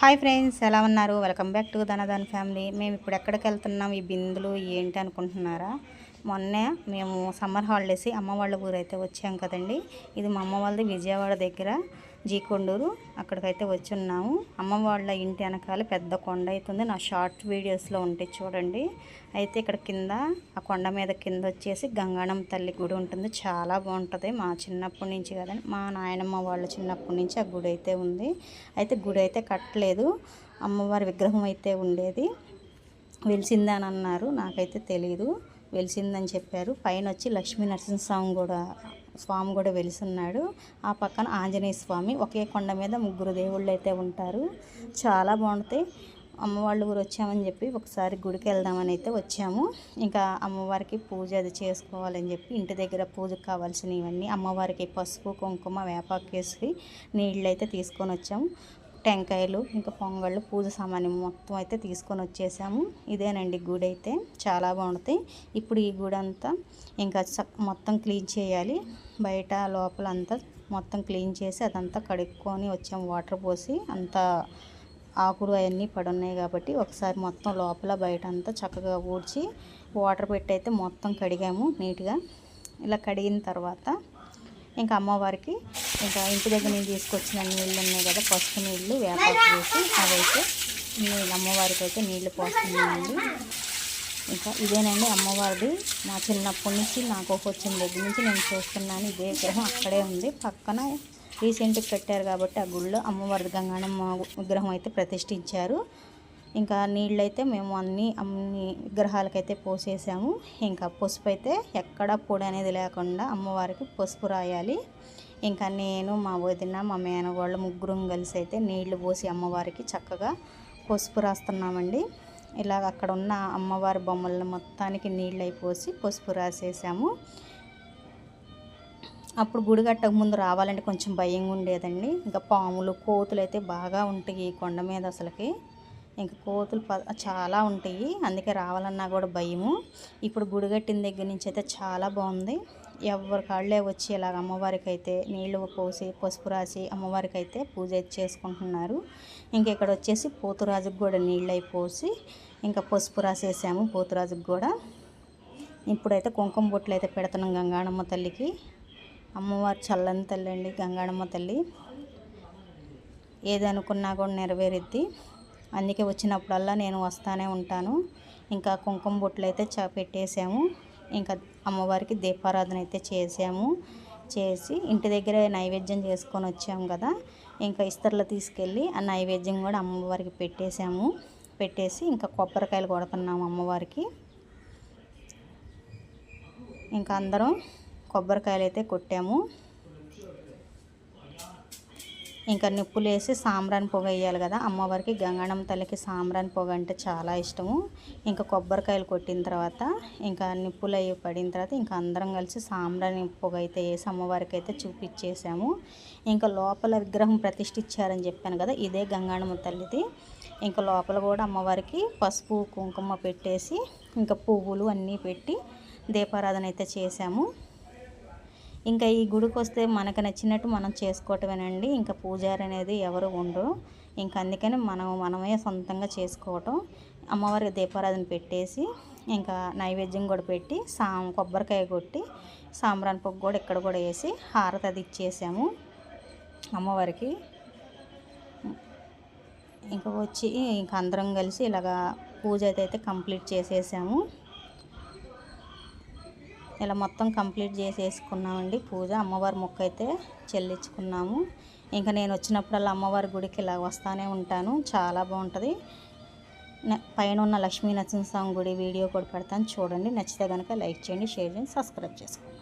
Hi friends ఎలా ఉన్నారు? Welcome back to Dhanadan family. మేము ఇప్పుడు ఎక్కడికి వెళ్తున్నాం? ఈ బిందులు ఏంటి అనుకుంటున్నారా? మొన్నే మేము సమ్మర్ హాలిడేస్ అమ్మ వాళ్ళ ఊరు అయితే వచ్చాం కదండి. ఇది మా అమ్మ వాళ్ళది విజయవాడ దగ్గర. జీకొండూరు అక్కడికైతే వచ్చి ఉన్నాము అమ్మ వాళ్ళ ఇంటి వెనకాల పెద్ద కొండ అవుతుంది నా షార్ట్ వీడియోస్లో ఉంటాయి చూడండి. అయితే ఇక్కడ కింద ఆ కొండ మీద కింద వచ్చేసి గంగాణం తల్లి గుడి ఉంటుంది. చాలా బాగుంటుంది. మా చిన్నప్పటి నుంచి కదండి మా నాయనమ్మ వాళ్ళ చిన్నప్పటి నుంచి ఆ గుడి అయితే ఉంది. అయితే గుడి అయితే కట్టలేదు. అమ్మవారి విగ్రహం అయితే ఉండేది. వెలిసిందానన్నారు నాకైతే తెలియదు వెలిసిందని చెప్పారు. పైన వచ్చి లక్ష్మీ నరసింహస్వామి కూడా స్వామి కూడా వెలిసున్నాడు. ఆ పక్కన ఆంజనేయ స్వామి ఒకే కొండ మీద ముగ్గురు దేవుళ్ళు అయితే ఉంటారు. చాలా బాగుంటాయి. అమ్మవాళ్ళ ఊరు వచ్చామని చెప్పి ఒకసారి గుడికి వెళ్దామని అయితే వచ్చాము. ఇంకా అమ్మవారికి పూజ అది చేసుకోవాలని చెప్పి ఇంటి దగ్గర పూజకు కావాల్సినవన్నీ అమ్మవారికి పసుపు కుంకుమ వేపాకేసి నీళ్ళు అయితే తీసుకొని వచ్చాము. టెంకాయలు ఇంకా పొంగళ్ళు పూజ సామాన్యం మొత్తం అయితే తీసుకొని వచ్చేసాము. ఇదేనండి గుడి అయితే. చాలా బాగుంటుంది. ఇప్పుడు ఈ గుడి అంతా ఇంకా మొత్తం క్లీన్ చేయాలి. బయట లోపల అంతా మొత్తం క్లీన్ చేసి అదంతా కడుక్కొని వచ్చాము. వాటర్ పోసి అంతా ఆకులు అవన్నీ పడున్నాయి కాబట్టి ఒకసారి మొత్తం లోపల బయట అంతా చక్కగా ఊడ్చి వాటర్ పెట్టి అయితే మొత్తం కడిగాము నీట్గా. ఇలా కడిగిన తర్వాత ఇంకా అమ్మవారికి ఇంకా ఇంటి దగ్గర నేను తీసుకొచ్చిన నీళ్ళు ఉన్నాయి కదా పసుపు నీళ్ళు వేపాకు వేసి అవైతే నీళ్ళు అమ్మవారికి అయితే నీళ్ళు పోస్తున్నానండి. ఇంకా ఇదేనండి అమ్మవారిది. నా చిన్నప్పటి నుంచి నాకు వచ్చిన దగ్గర నుంచి నేను చూస్తున్నాను ఇదే విగ్రహం అక్కడే ఉంది. పక్కన రీసెంట్గా పెట్టారు కాబట్టి ఆ గుళ్ళో అమ్మవారి గంగాణమ్మ విగ్రహం అయితే ప్రతిష్ఠించారు. ఇంకా నీళ్ళైతే మేము అన్ని అన్ని విగ్రహాలకైతే పోసేసాము. ఇంకా పసుపు అయితే ఎక్కడ పొడి అనేది లేకుండా అమ్మవారికి పసుపు రాయాలి. ఇంకా నేను మా వదిన మా మేనవాళ్ళు ముగ్గురం కలిసి అయితే నీళ్ళు పోసి అమ్మవారికి చక్కగా పసుపు రాస్తున్నామండి. ఇలాగ అక్కడ ఉన్న అమ్మవారి బొమ్మలను మొత్తానికి నీళ్ళు అయిపోసి పసుపు రాసేసాము. అప్పుడు గుడి కట్టక ముందు రావాలంటే కొంచెం భయంగా ఉండేదండి ఇంకా పాములు కోతులు అయితే బాగా ఉంటాయి ఈ కొండ మీద అసలుకి. ఇంకా కోతులు చాలా ఉంటాయి. అందుకే రావాలన్నా కూడా భయము. ఇప్పుడు గుడి కట్టిన దగ్గర నుంచి అయితే చాలా బాగుంది. ఎవరి కాళ్ళే వచ్చి ఇలాగ అమ్మవారికి అయితే నీళ్ళు పోసి పసుపు రాసి అమ్మవారికి అయితే పూజ చేసుకుంటున్నారు. ఇంకా ఇక్కడ వచ్చేసి పోతురాజుకు కూడా నీళ్ళు అయిపోసి ఇంకా పసుపు రాసేసాము పోతురాజుకు కూడా. ఇప్పుడైతే కుంకుమ బొట్లు అయితే పెడుతున్నాం గంగాణమ్మ తల్లికి. అమ్మవారు చల్లని తల్లి అండి గంగాణమ్మ తల్లి. ఏదనుకున్నా కూడా నెరవేరుద్ది. అందుకే వచ్చినప్పుడల్లా నేను వస్తానే ఉంటాను. ఇంకా కుంకుమ బొట్లు అయితే చ పెట్టేసాము. ఇంకా అమ్మవారికి దీపారాధన అయితే చేసాము. చేసి ఇంటి దగ్గర నైవేద్యం చేసుకొని వచ్చాము కదా. ఇంకా ఇస్తర్లు తీసుకెళ్ళి ఆ నైవేద్యం కూడా అమ్మవారికి పెట్టేసాము. పెట్టేసి ఇంకా కొబ్బరికాయలు కొడుతున్నాము అమ్మవారికి. ఇంకా అందరం కొబ్బరికాయలు అయితే కొట్టాము. ఇంకా నిప్పులు వేసి సాంబ్రాన్ పొగ వేయాలి కదా. అమ్మవారికి గంగణం తల్లికి సాంబ్రాన్ పొగ అంటే చాలా ఇష్టము. ఇంకా కొబ్బరికాయలు కొట్టిన తర్వాత ఇంకా నిప్పులు అవి పడిన తర్వాత ఇంకా అందరం కలిసి సాంబ్రాన్ పొగ అయితే వేసి అమ్మవారికి అయితే చూపించేసాము. ఇంకా లోపల విగ్రహం ప్రతిష్ఠించారని చెప్పాను కదా ఇదే గంగాణమ్మ తల్లిది. ఇంకా లోపల కూడా అమ్మవారికి పసుపు కుంకుమ పెట్టేసి ఇంకా పువ్వులు అన్నీ పెట్టి దీపారాధన అయితే చేసాము ఇంకా ఈ గుడికి వస్తే మనకు నచ్చినట్టు మనం చేసుకోవటమేనండి. ఇంకా పూజారి అనేది ఎవరు ఉండరు. ఇంకా అందుకని మనం మనమే సొంతంగా చేసుకోవటం. అమ్మవారికి దీపారాధన పెట్టేసి ఇంకా నైవేద్యం కూడా పెట్టి సా కొబ్బరికాయ కొట్టి సాంబ్రాన్ పొగ్గు కూడా ఇక్కడ కూడా వేసి హారతి అది ఇచ్చేసాము అమ్మవారికి. ఇంకా వచ్చి ఇంకా అందరం కలిసి ఇలాగా పూజ అయితే కంప్లీట్ చేసేసాము. ఇలా మొత్తం కంప్లీట్ చేసేసుకున్నామండి. పూజ అమ్మవారి మొక్క అయితే చెల్లించుకున్నాము. ఇంకా నేను వచ్చినప్పుడల్లా అమ్మవారి గుడికి ఇలా వస్తూనే ఉంటాను. చాలా బాగుంటుంది. పైన ఉన్న లక్ష్మీ నరసింహస్వామి గుడి వీడియో కూడా పెడతాను. చూడండి. నచ్చితే కనుక లైక్ చేయండి షేర్ చేయండి సబ్స్క్రైబ్ చేసుకోండి.